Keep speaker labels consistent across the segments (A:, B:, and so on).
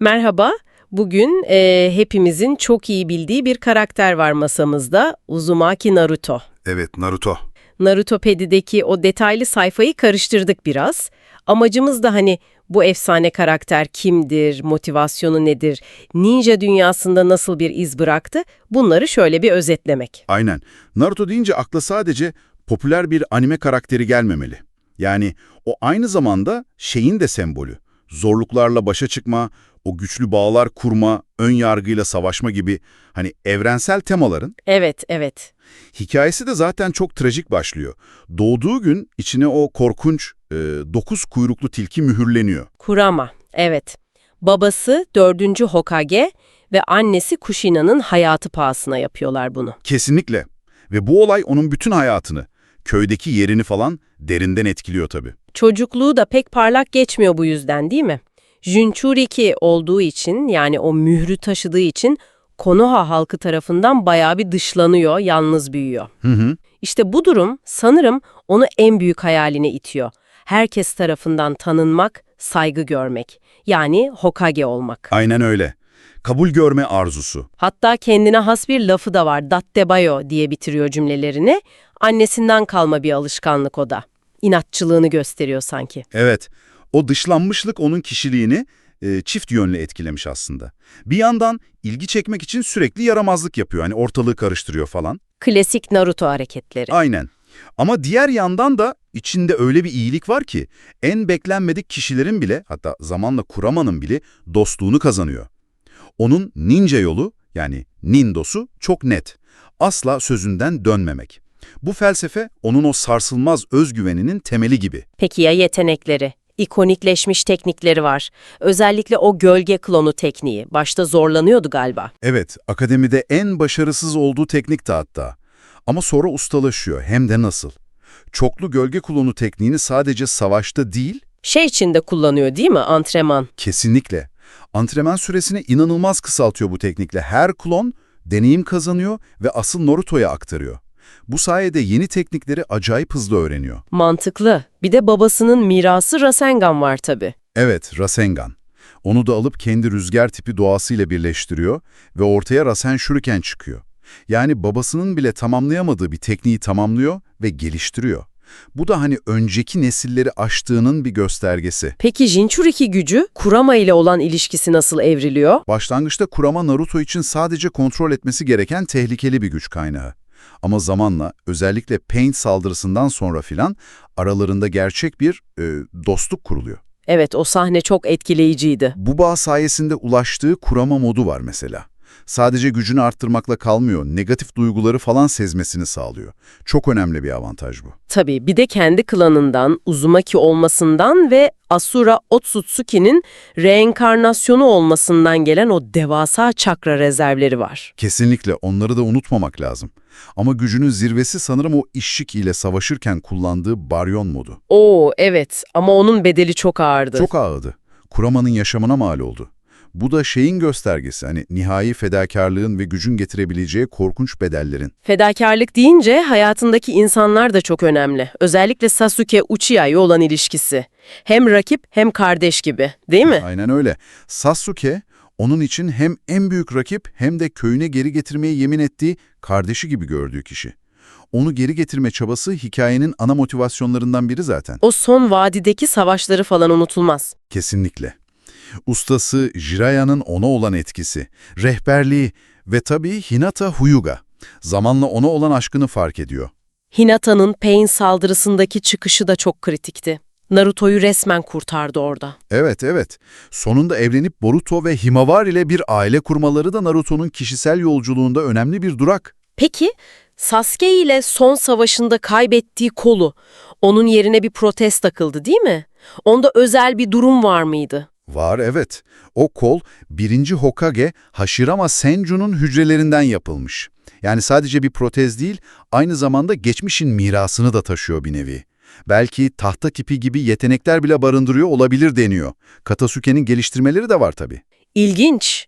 A: Merhaba. Bugün e, hepimizin çok iyi bildiği bir karakter var masamızda. Uzumaki Naruto.
B: Evet, Naruto.
A: Narutopedi'deki o detaylı sayfayı karıştırdık biraz. Amacımız da hani bu efsane karakter kimdir, motivasyonu nedir, ninja dünyasında nasıl bir iz bıraktı bunları şöyle bir özetlemek.
B: Aynen. Naruto deyince akla sadece popüler bir anime karakteri gelmemeli. Yani o aynı zamanda şeyin de sembolü. Zorluklarla başa çıkma, o güçlü bağlar kurma, ön yargıyla savaşma gibi hani evrensel temaların
A: Evet, evet.
B: hikayesi de zaten çok trajik başlıyor. Doğduğu gün içine o korkunç e, dokuz kuyruklu tilki mühürleniyor.
A: Kurama, evet. Babası 4. Hokage ve annesi Kushina'nın hayatı pahasına yapıyorlar bunu.
B: Kesinlikle. Ve bu olay onun bütün hayatını, köydeki yerini falan derinden etkiliyor tabii.
A: Çocukluğu da pek parlak geçmiyor bu yüzden değil mi? Jinchuriki olduğu için yani o mührü taşıdığı için Konoha halkı tarafından bayağı bir dışlanıyor, yalnız büyüyor.
B: Hı hı.
A: İşte bu durum sanırım onu en büyük hayaline itiyor. Herkes tarafından tanınmak, saygı görmek. Yani Hokage olmak.
B: Aynen öyle. Kabul görme arzusu.
A: Hatta kendine has bir lafı da var. Dattebayo diye bitiriyor cümlelerini. Annesinden kalma bir alışkanlık o da. İnatçılığını gösteriyor sanki.
B: Evet, o dışlanmışlık onun kişiliğini e, çift yönlü etkilemiş aslında. Bir yandan ilgi çekmek için sürekli yaramazlık yapıyor. Hani ortalığı karıştırıyor falan.
A: Klasik Naruto hareketleri.
B: Aynen. Ama diğer yandan da içinde öyle bir iyilik var ki en beklenmedik kişilerin bile hatta zamanla Kurama'nın bile dostluğunu kazanıyor. Onun ninja yolu yani nindosu çok net. Asla sözünden dönmemek. Bu felsefe onun o sarsılmaz özgüveninin temeli gibi.
A: Peki ya yetenekleri? İkonikleşmiş teknikleri var. Özellikle o gölge klonu tekniği. Başta zorlanıyordu galiba.
B: Evet, akademide en başarısız olduğu teknik de hatta. Ama sonra ustalaşıyor, hem de nasıl. Çoklu gölge kulonu tekniğini sadece savaşta değil,
A: Şey için de kullanıyor değil mi antrenman?
B: kesinlikle. Antrenman süresini inanılmaz kısaltıyor bu teknikle. Her klon deneyim kazanıyor ve asıl Naruto'ya aktarıyor. Bu sayede yeni teknikleri acayip hızlı öğreniyor.
A: Mantıklı. Bir de babasının mirası Rasengan var tabii.
B: Evet, Rasengan. Onu da alıp kendi rüzgar tipi doğasıyla birleştiriyor ve ortaya Rasen Shuriken çıkıyor. Yani babasının bile tamamlayamadığı bir tekniği tamamlıyor ve geliştiriyor. Bu da hani önceki nesilleri aştığının bir göstergesi.
A: Peki Jinchuriki gücü Kurama ile olan ilişkisi nasıl evriliyor?
B: Başlangıçta Kurama Naruto için sadece kontrol etmesi gereken tehlikeli bir güç kaynağı. Ama zamanla özellikle Pain saldırısından sonra filan aralarında gerçek bir e, dostluk kuruluyor.
A: Evet o sahne çok etkileyiciydi.
B: Bu bağ sayesinde ulaştığı kurama modu var mesela. Sadece gücünü arttırmakla kalmıyor, negatif duyguları falan sezmesini sağlıyor. Çok önemli bir avantaj bu.
A: Tabii bir de kendi klanından, Uzumaki olmasından ve Asura Otsutsuki'nin reenkarnasyonu olmasından gelen o devasa çakra rezervleri var.
B: Kesinlikle onları da unutmamak lazım. Ama gücünün zirvesi sanırım o işçik ile savaşırken kullandığı baryon modu.
A: Oo evet ama onun bedeli çok ağırdı.
B: Çok ağırdı. Kurama'nın yaşamına mal oldu. Bu da şeyin göstergesi, hani nihai fedakarlığın ve gücün getirebileceği korkunç bedellerin.
A: Fedakarlık deyince hayatındaki insanlar da çok önemli. Özellikle Sasuke Uchiha'ya olan ilişkisi. Hem rakip hem kardeş gibi değil mi?
B: Aynen öyle. Sasuke, onun için hem en büyük rakip hem de köyüne geri getirmeyi yemin ettiği kardeşi gibi gördüğü kişi. Onu geri getirme çabası hikayenin ana motivasyonlarından biri zaten.
A: O son vadideki savaşları falan unutulmaz.
B: Kesinlikle. Ustası Jiraiyan'ın ona olan etkisi, rehberliği ve tabii Hinata Hyuga. Zamanla ona olan aşkını fark ediyor.
A: Hinata'nın Pain saldırısındaki çıkışı da çok kritikti. Naruto'yu resmen kurtardı orada.
B: Evet, evet. Sonunda evlenip Boruto ve Himawar ile bir aile kurmaları da Naruto'nun kişisel yolculuğunda önemli bir durak.
A: Peki Sasuke ile son savaşında kaybettiği kolu, onun yerine bir protez takıldı değil mi? Onda özel bir durum var mıydı?
B: Var evet. O kol 1. Hokage Hashirama Senju'nun hücrelerinden yapılmış. Yani sadece bir protez değil, aynı zamanda geçmişin mirasını da taşıyor bir nevi. Belki tahta kipi gibi yetenekler bile barındırıyor olabilir deniyor. Katasuke'nin geliştirmeleri de var tabii.
A: İlginç.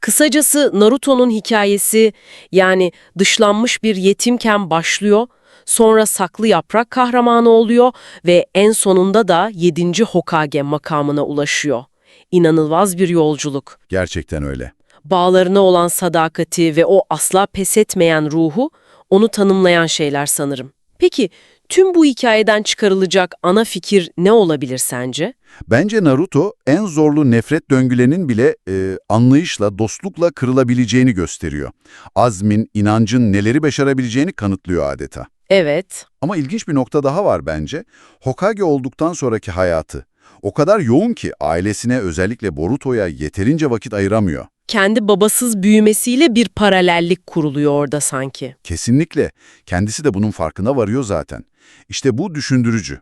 A: Kısacası Naruto'nun hikayesi yani dışlanmış bir yetimken başlıyor, sonra saklı yaprak kahramanı oluyor ve en sonunda da 7. Hokage makamına ulaşıyor. İnanılmaz bir yolculuk.
B: Gerçekten öyle.
A: Bağlarına olan sadakati ve o asla pes etmeyen ruhu onu tanımlayan şeyler sanırım. Peki tüm bu hikayeden çıkarılacak ana fikir ne olabilir sence?
B: Bence Naruto en zorlu nefret döngülerinin bile e, anlayışla, dostlukla kırılabileceğini gösteriyor. Azmin, inancın neleri başarabileceğini kanıtlıyor adeta.
A: Evet,
B: Ama ilginç bir nokta daha var bence. Hokage olduktan sonraki hayatı. O kadar yoğun ki ailesine özellikle Boruto'ya yeterince vakit ayıramıyor.
A: kendi babasız büyümesiyle bir paralellik kuruluyor orada sanki.
B: Kesinlikle. Kendisi de bunun farkına varıyor zaten. İşte bu düşündürücü.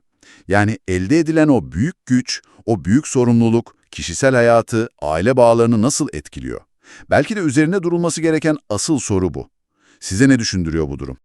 B: Yani elde edilen o büyük güç, o büyük sorumluluk, kişisel hayatı, aile bağlarını nasıl etkiliyor? Belki de üzerine durulması gereken asıl soru bu. Size ne düşündürüyor bu durum?